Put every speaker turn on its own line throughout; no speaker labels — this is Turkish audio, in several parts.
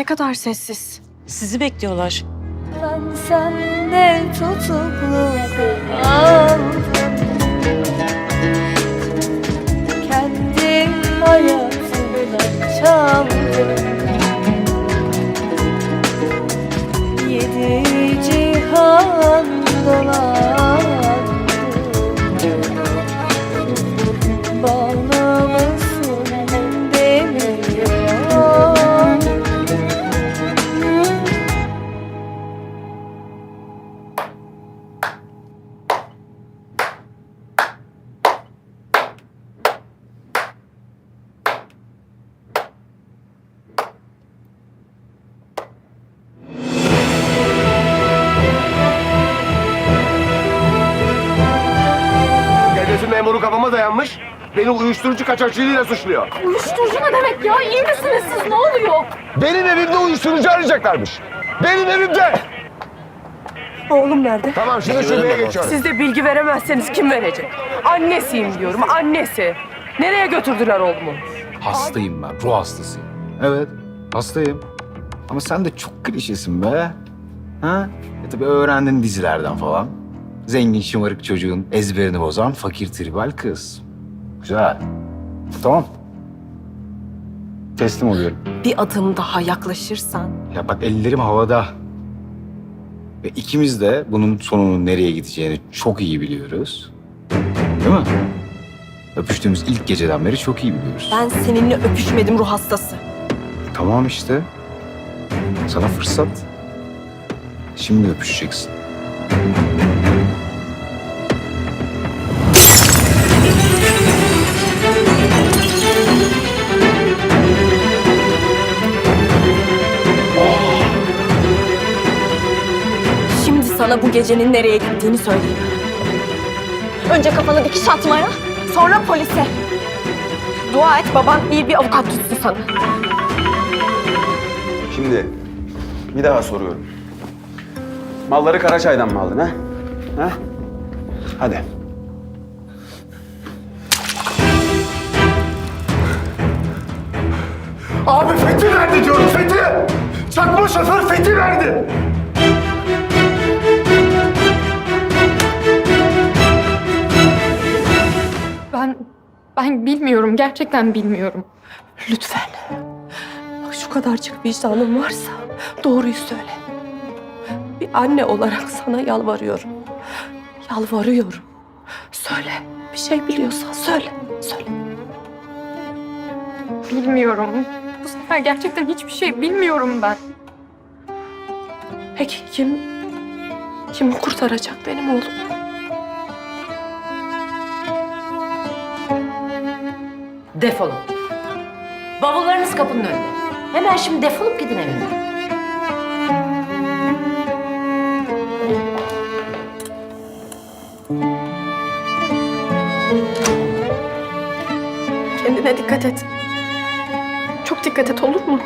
Ne kadar sessiz.
Sizi bekliyorlar.
Ben sende tutuklu kaldım Kendi hayatımdan çaldım
Kafama dayanmış. Beni uyuşturucu kaçakçılığıyla suçluyor.
Uyuşturucu ne demek ya? İyi misiniz siz? Ne oluyor?
Benim evimde uyuşturucu arayacaklarmış. Benim evimde.
Oğlum nerede?
Tamam şimdi şubeye geçiyorum.
Siz de bilgi veremezseniz kim verecek? Annesiyim diyorum, annesi. Nereye götürdüler oğlumu?
Hastayım ben, ruh hastasıyım. Evet, hastayım. Ama sen de çok klişesin be. Ha? E tabii öğrendin dizilerden falan. Zengin şımarık çocuğun ezberini bozan fakir tribal kız. Güzel. Tamam. Teslim oluyorum.
Bir adım daha yaklaşırsan
Ya bak ellerim havada. Ve ikimiz de bunun sonunun nereye gideceğini çok iyi biliyoruz. Değil mi? Öpüştüğümüz ilk geceden beri çok iyi biliyoruz.
ben seninle öpüşmedim ruh hastası.
Tamam işte. Sana fırsat. Şimdi öpüşeceksin.
Sana bu gecenin nereye gittiğini söyleyeyim. Önce kafana dikiş atmaya, sonra polise. Dua et baban iyi bir avukat tutsun sana.
Şimdi bir daha soruyorum. Malları Karaçay'dan mı aldın ha? Ha? Hadi.
Abi Fethi verdi diyorum Fethi. Çakma şoför Fethi verdi.
Ben bilmiyorum. Gerçekten bilmiyorum.
Lütfen. Bak şu kadarcık vicdanın varsa doğruyu söyle. Bir anne olarak sana yalvarıyorum. Yalvarıyorum. Söyle. Bir şey biliyorsan söyle. Söyle.
Bilmiyorum. Bu sefer gerçekten hiçbir şey bilmiyorum ben.
Peki kim kim kurtaracak benim oğlumu?
Defolun. Bavullarınız kapının önünde. Hemen şimdi defolup gidin evimden.
Kendine dikkat et. Çok dikkat et olur mu?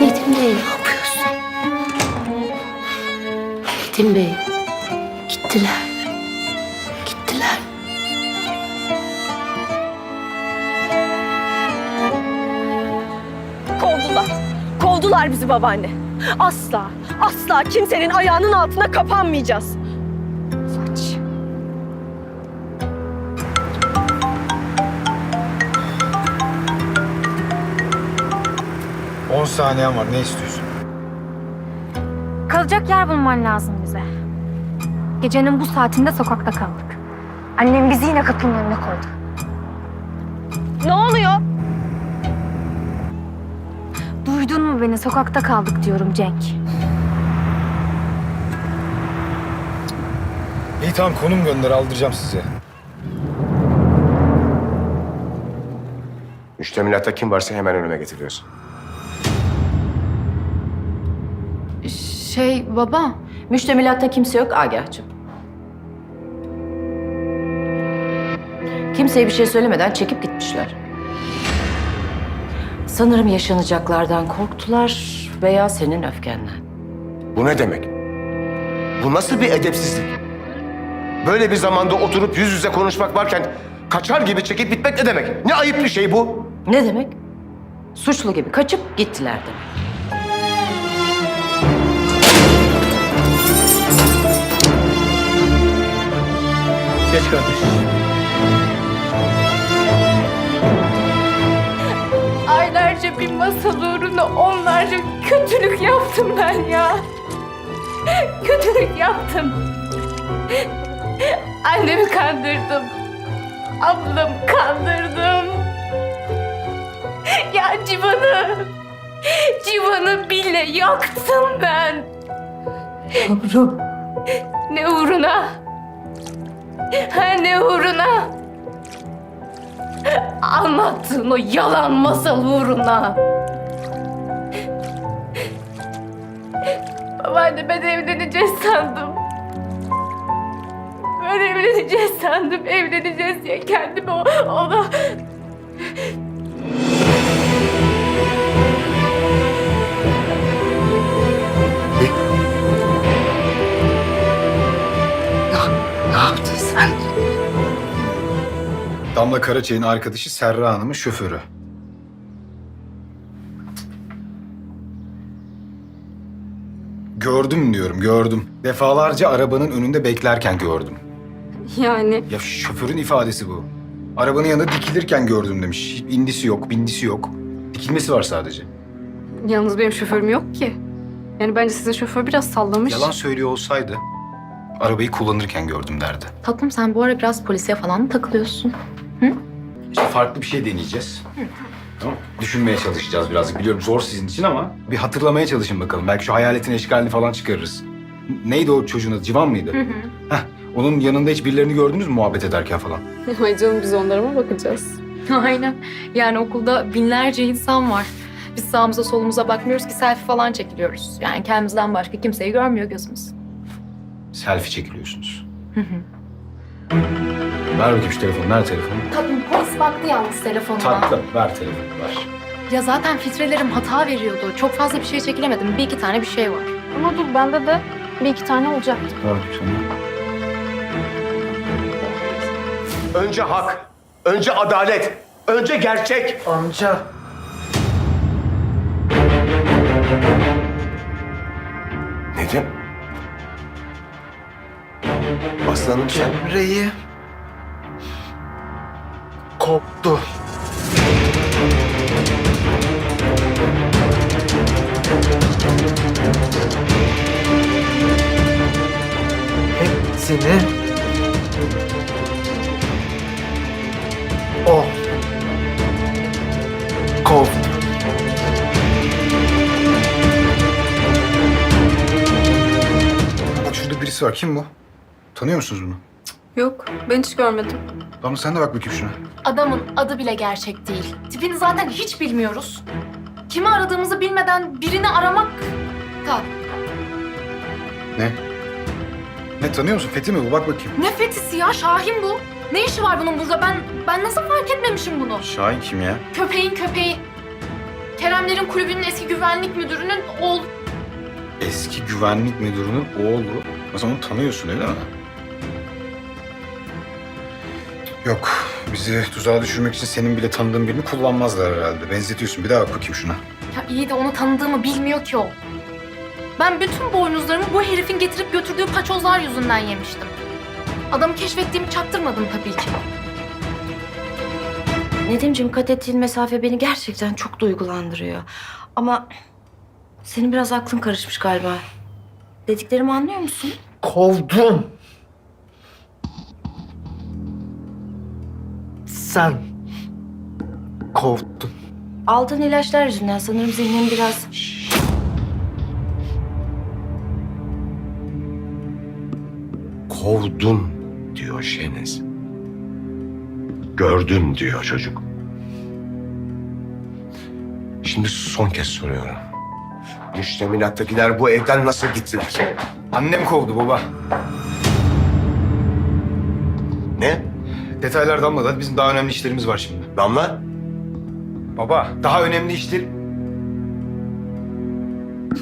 Nedim Bey. Ne yapıyorsun? Nedim Bey.
Babaanne. Asla, asla kimsenin ayağının altına kapanmayacağız. Saç.
10 saniyen var. Ne istiyorsun?
Kalacak yer bulman lazım bize. Gecenin bu saatinde sokakta kaldık. Annem bizi yine kapının önüne koydu.
Ne oluyor?
Beni? Sokakta kaldık diyorum Cenk.
İyi tamam konum gönder aldıracağım size.
Müştemilatta kim varsa hemen önüme getiriyorsun.
Şey baba.
Müştemilatta kimse yok Agah'cığım. Kimseye bir şey söylemeden çekip gitmişler. Sanırım yaşanacaklardan korktular veya senin öfkenden.
Bu ne demek? Bu nasıl bir edepsizlik? Böyle bir zamanda oturup yüz yüze konuşmak varken Kaçar gibi çekip gitmek ne demek? Ne ayıp bir şey bu?
Ne demek? Suçlu gibi kaçıp gittiler demek.
Geç kardeş.
Bir masal uğruna onlarca kötülük yaptım ben ya. Kötülük yaptım. Annemi kandırdım. Ablamı kandırdım. Ya Civan'ı, Civan'ı bile yaktım ben.
Yavrum.
Ne uğruna? Ha ne uğruna? Anlattığın o yalan masal uğruna. Babaanne ben evleneceğiz sandım. Ben evleneceğiz sandım. Evleneceğiz diye kendimi ona...
Ne yaptın sen? Damla Karaçay'ın arkadaşı Serra Hanım'ın şoförü. Gördüm diyorum, gördüm. Defalarca arabanın önünde beklerken gördüm.
Yani
Ya şoförün ifadesi bu. Arabanın yanında dikilirken gördüm demiş. Hiç indisi yok, bindisi yok. Dikilmesi var sadece.
yalnız benim şoförüm yok ki. Yani bence sizin şoför biraz sallamış.
Yalan söylüyor olsaydı arabayı kullanırken gördüm derdi.
Tatlım sen bu ara biraz polisiye falan mı takılıyorsun?
İşte farklı bir şey deneyeceğiz. Tamam. Düşünmeye çalışacağız birazcık. Biliyorum zor sizin için ama bir hatırlamaya çalışın bakalım. Belki şu hayaletin eşkalini falan çıkarırız. Neydi o çocuğun adı? Civan mıydı? Heh, onun yanında hiç birilerini gördünüz mü muhabbet ederken falan?
Ay canım biz onlara mı bakacağız?
Aynen. Yani okulda binlerce insan var. Biz sağımıza solumuza bakmıyoruz ki selfie falan çekiliyoruz. Yani kendimizden başka kimseyi görmüyor gözümüz.
Selfie çekiliyorsunuz. Ver bakayım şu telefonu. Nerede telefonu?
Tatlım polis baktı yalnız telefonuma.
Tatlı. Ver telefonu. Ver.
Ya zaten filtrelerim hata veriyordu. Çok fazla bir şey çekilemedim. Bir iki tane bir şey var.
Ama dur bende de bir iki tane olacak.
Ver bakayım sana.
Önce hak, önce adalet, önce gerçek.
Amca.
Nedim? Aslanım sen
Cemre'yi koptu. Hepsini o kovdu.
Bak şurada birisi var. Kim bu? Tanıyor musunuz bunu?
Yok ben hiç görmedim.
Damla sen de bak bakayım şuna.
Adamın adı bile gerçek değil. Tipini zaten hiç bilmiyoruz. Kimi aradığımızı bilmeden birini aramak... Da.
Ne? Ne tanıyor musun? Fethi mi bu? Bak bakayım.
Ne fetisi ya? Şahin bu. Ne işi var bunun burada? Ben ben nasıl fark etmemişim bunu?
Şahin kim ya?
Köpeğin köpeği. Keremlerin kulübünün eski güvenlik müdürünün oğlu.
Eski güvenlik müdürünün oğlu. Mesela onu tanıyorsun öyle mi? Yok. Bizi tuzağa düşürmek için senin bile tanıdığın birini kullanmazlar herhalde. Benzetiyorsun. Bir daha bak bakayım şuna.
Ya iyi de onu tanıdığımı bilmiyor ki o. Ben bütün boynuzlarımı bu herifin getirip götürdüğü paçozlar yüzünden yemiştim. Adamı keşfettiğimi çaktırmadım tabii ki.
Nedimciğim kat ettiğin mesafe beni gerçekten çok duygulandırıyor. Ama senin biraz aklın karışmış galiba. Dediklerimi anlıyor musun?
Kovdum. Sen kovdun.
Aldığın ilaçlar yüzünden sanırım zihnim biraz...
kovdun diyor Şeniz. Gördün diyor çocuk. Şimdi son kez soruyorum. Müştemilattakiler bu evden nasıl gittiler?
Annem kovdu baba. Detaylar damladı. Hadi bizim daha önemli işlerimiz var şimdi.
Damla?
Baba, daha önemli işler...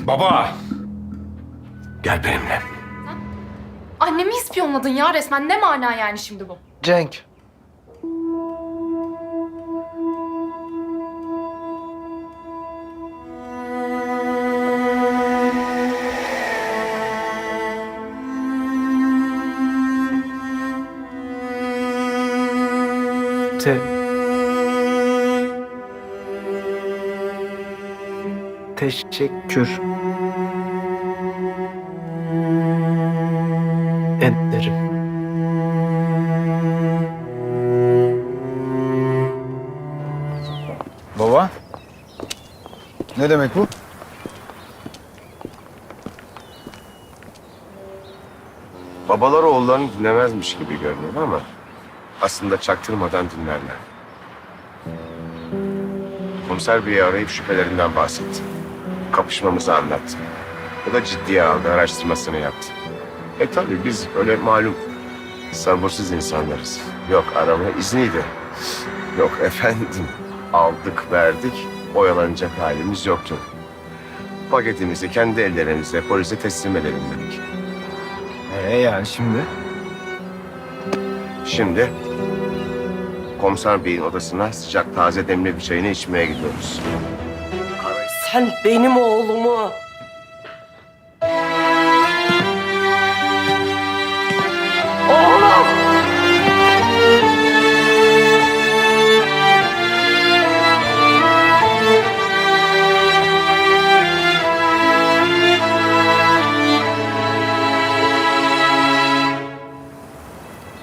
Baba!
Gel benimle.
Annemi ispiyonladın ya resmen. Ne mana yani şimdi bu?
Cenk. Te... Teşekkür ederim.
Baba. Ne demek bu?
Babaları oğullarını dinlemezmiş gibi görünüyor ama aslında çaktırmadan dinlerler. Komiser Bey'i arayıp şüphelerinden bahsetti. Kapışmamızı anlattı. O da ciddiye aldı, araştırmasını yaptı. E tabii biz öyle malum sabırsız insanlarız. Yok arama izniydi. Yok efendim aldık verdik oyalanacak halimiz yoktu. Paketimizi kendi ellerimizle polise teslim edelim dedik.
Ee yani şimdi?
Şimdi komiser beyin odasına sıcak taze demli bir çayını içmeye gidiyoruz.
Sen benim oğlumu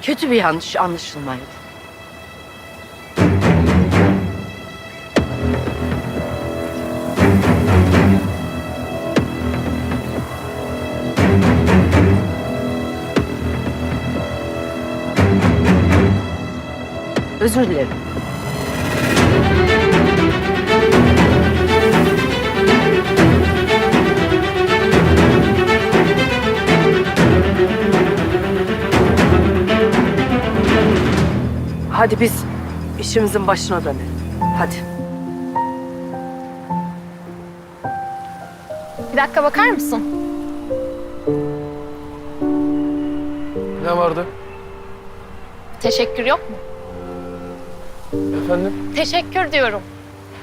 Kötü bir yanlış anlaşılmaydı. Özür dilerim. Hadi biz işimizin başına dönelim. Hadi.
Bir dakika bakar mısın?
Ne vardı?
Teşekkür yok mu?
Efendim?
Teşekkür diyorum.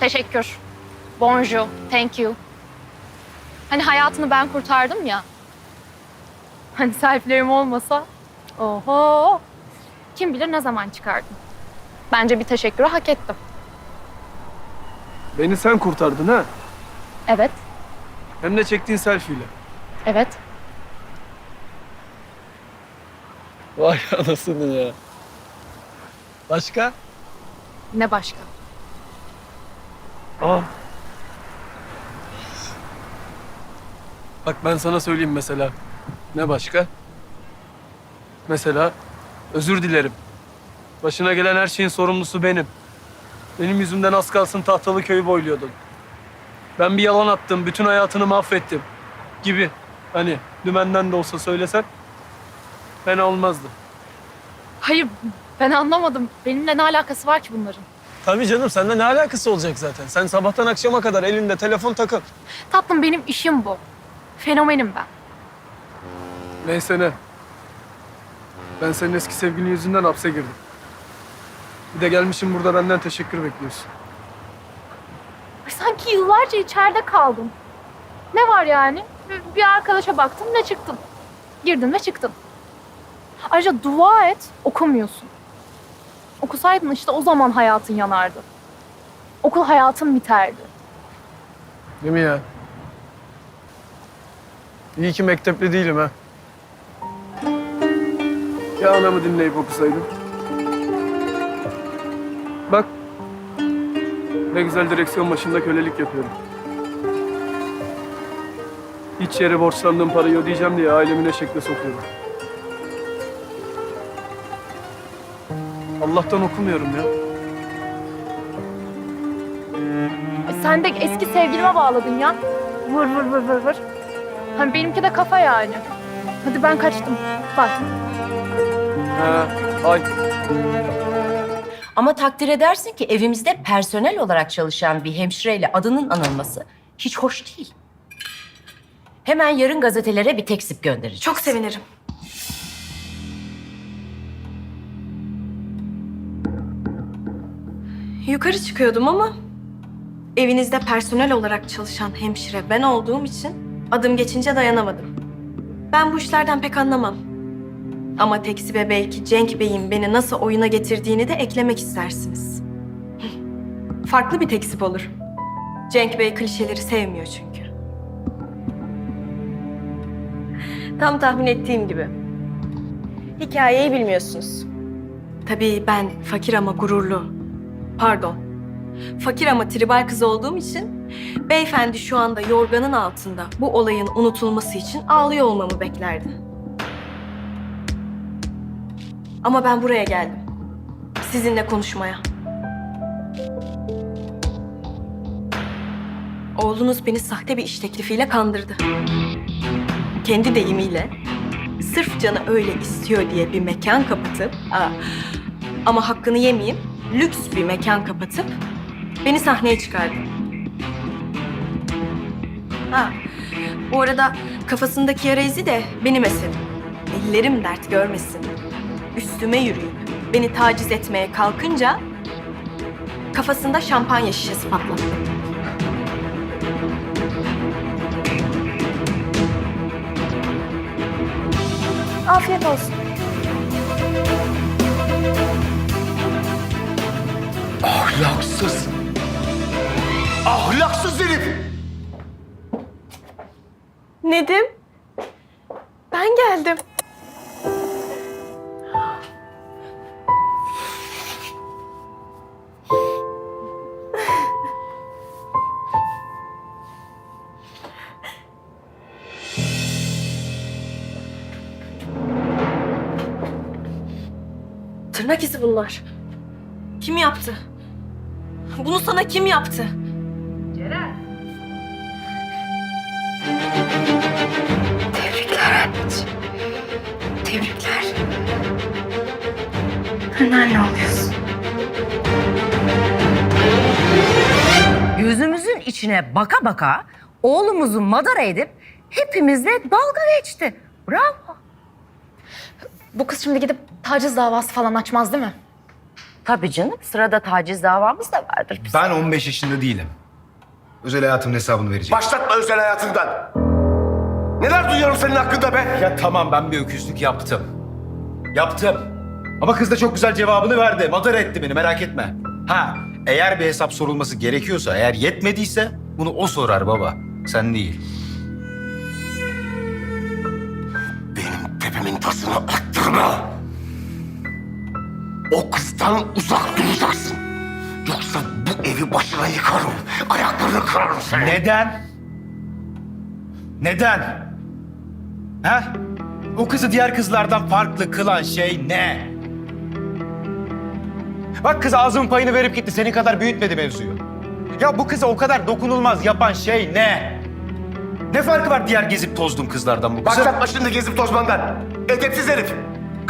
Teşekkür. Bonjour. Thank you. Hani hayatını ben kurtardım ya. Hani sahiplerim olmasa. Oho. Kim bilir ne zaman çıkardım. Bence bir teşekkürü hak ettim.
Beni sen kurtardın ha?
Evet.
Hem de çektiğin selfie'yle.
Evet.
Vay anasını ya. Başka?
Ne başka?
Aa. Bak ben sana söyleyeyim mesela. Ne başka? Mesela özür dilerim. Başına gelen her şeyin sorumlusu benim. Benim yüzümden az kalsın tahtalı köyü boyluyordun. Ben bir yalan attım, bütün hayatını mahvettim. Gibi. Hani dümenden de olsa söylesen fena olmazdı.
Hayır ben anlamadım. Benimle ne alakası var ki bunların?
Tabii canım sende ne alakası olacak zaten? Sen sabahtan akşama kadar elinde telefon takıl.
Tatlım benim işim bu. Fenomenim ben.
Neyse ne. Ben senin eski sevgilin yüzünden hapse girdim. Bir de gelmişim burada benden teşekkür bekliyorsun.
Ay, Sanki yıllarca içeride kaldım. Ne var yani? Bir- Bir arkadaşa baktım ne çıktın. Girdin ve çıktın. Ayrıca dua et okumuyorsun. Okusaydın işte o zaman hayatın yanardı. Okul hayatın biterdi.
Değil mi ya? İyi ki mektepli değilim ha. Ya anamı dinleyip okusaydım. Bak. Ne güzel direksiyon başında kölelik yapıyorum. Hiç yere borçlandığım parayı ödeyeceğim diye ailemi ne şekle sokuyorum. Allah'tan okumuyorum ya.
Sen de eski sevgilime bağladın ya. Vır vır vır vır vır. Hani benimki de kafa yani. Hadi ben kaçtım. Bak.
Ha, ay.
Ama takdir edersin ki evimizde personel olarak çalışan bir hemşireyle adının anılması hiç hoş değil. Hemen yarın gazetelere bir teksip göndereceğiz.
Çok sevinirim. Yukarı çıkıyordum ama evinizde personel olarak çalışan hemşire ben olduğum için adım geçince dayanamadım. Ben bu işlerden pek anlamam. Ama Teksibe belki Cenk Bey'in beni nasıl oyuna getirdiğini de eklemek istersiniz. Farklı bir teksip olur. Cenk Bey klişeleri sevmiyor çünkü. Tam tahmin ettiğim gibi. Hikayeyi bilmiyorsunuz. Tabii ben fakir ama gururlu, pardon, fakir ama tribal kız olduğum için beyefendi şu anda yorganın altında bu olayın unutulması için ağlıyor olmamı beklerdi. Ama ben buraya geldim. Sizinle konuşmaya. Oğlunuz beni sahte bir iş teklifiyle kandırdı. Kendi deyimiyle sırf canı öyle istiyor diye bir mekan kapatıp aa, ama hakkını yemeyeyim lüks bir mekan kapatıp beni sahneye çıkardı. Ha, bu arada kafasındaki yara izi de benim eserim. Ellerim dert görmesin. Üstüme yürüyüp beni taciz etmeye kalkınca kafasında şampanya şişesi patlattı. Afiyet olsun.
Ahlaksız. Ahlaksız herif.
Nedim, ben geldim. Tırnak izi bunlar. Kim yaptı? Bunu sana kim yaptı?
Tebrikler anneciğim. Tebrikler. Anneanne oluyorsun.
Gözümüzün içine baka baka oğlumuzu madara edip hepimizle dalga geçti. Bravo.
Bu kız şimdi gidip taciz davası falan açmaz değil mi?
Tabii canım sırada taciz davamız da vardır.
Ben 15 yaşında değilim. Özel hayatımın hesabını vereceğim.
Başlatma özel hayatından. Neler duyuyorum senin hakkında be?
Ya tamam ben bir öküzlük yaptım. Yaptım. Ama kız da çok güzel cevabını verdi. Madara etti beni merak etme. Ha eğer bir hesap sorulması gerekiyorsa, eğer yetmediyse bunu o sorar baba. Sen değil.
Benim tepemin tasını attırma. O kızdan uzak duracaksın. Yoksa bu evi başına yıkarım. Ayaklarını kırarım seni.
Neden? Neden? Ha? O kızı diğer kızlardan farklı kılan şey ne? Bak kız ağzının payını verip gitti. Senin kadar büyütmedi mevzuyu. Ya bu kıza o kadar dokunulmaz yapan şey ne? Ne farkı var diğer gezip tozduğum kızlardan bu kızın?
Başlatma şimdi gezip tozmandan. Edepsiz herif.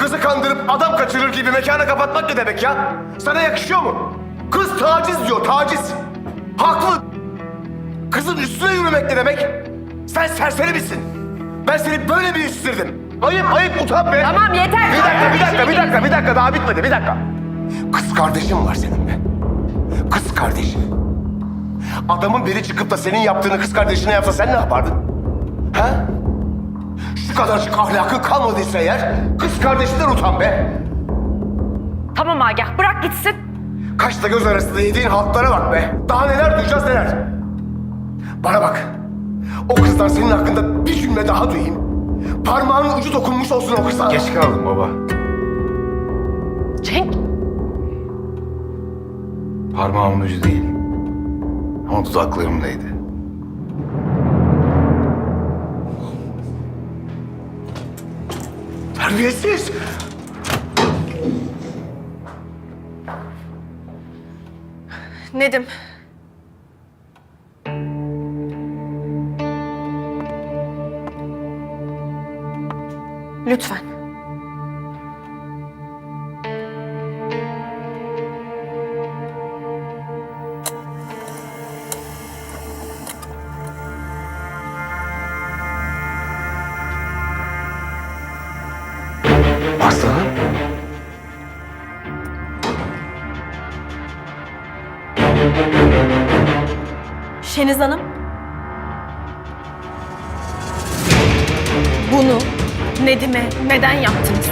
Kızı kandırıp adam kaçırır gibi mekana kapatmak ne demek ya? Sana yakışıyor mu? Kız taciz diyor, taciz. Haklı. Kızın üstüne yürümek ne demek? Sen serseri misin? Ben seni böyle mi yetiştirdim? Ayıp, ayıp, utan be.
Tamam yeter.
Bir dakika, bir dakika, bir dakika, bir dakika. Daha bitmedi, bir dakika. Kız kardeşim var senin be. Kız kardeşin. Adamın biri çıkıp da senin yaptığını kız kardeşine yapsa sen ne yapardın? Ha? Şu kadarcık ahlakın kalmadıysa eğer kız kardeşinden utan be.
Tamam Agah bırak gitsin.
Kaşla göz arasında yediğin haltlara bak be. Daha neler duyacağız neler. Bana bak. O kızdan senin hakkında bir cümle daha duyayım. Parmağının ucu dokunmuş olsun o kıza.
Geç kaldım baba.
Cenk.
Parmağımın ucu değil. Ama dudaklarımdaydı.
Terbiyesiz.
Nedim. Lütfen. Şeniz Hanım. Bunu Nedim'e neden yaptınız?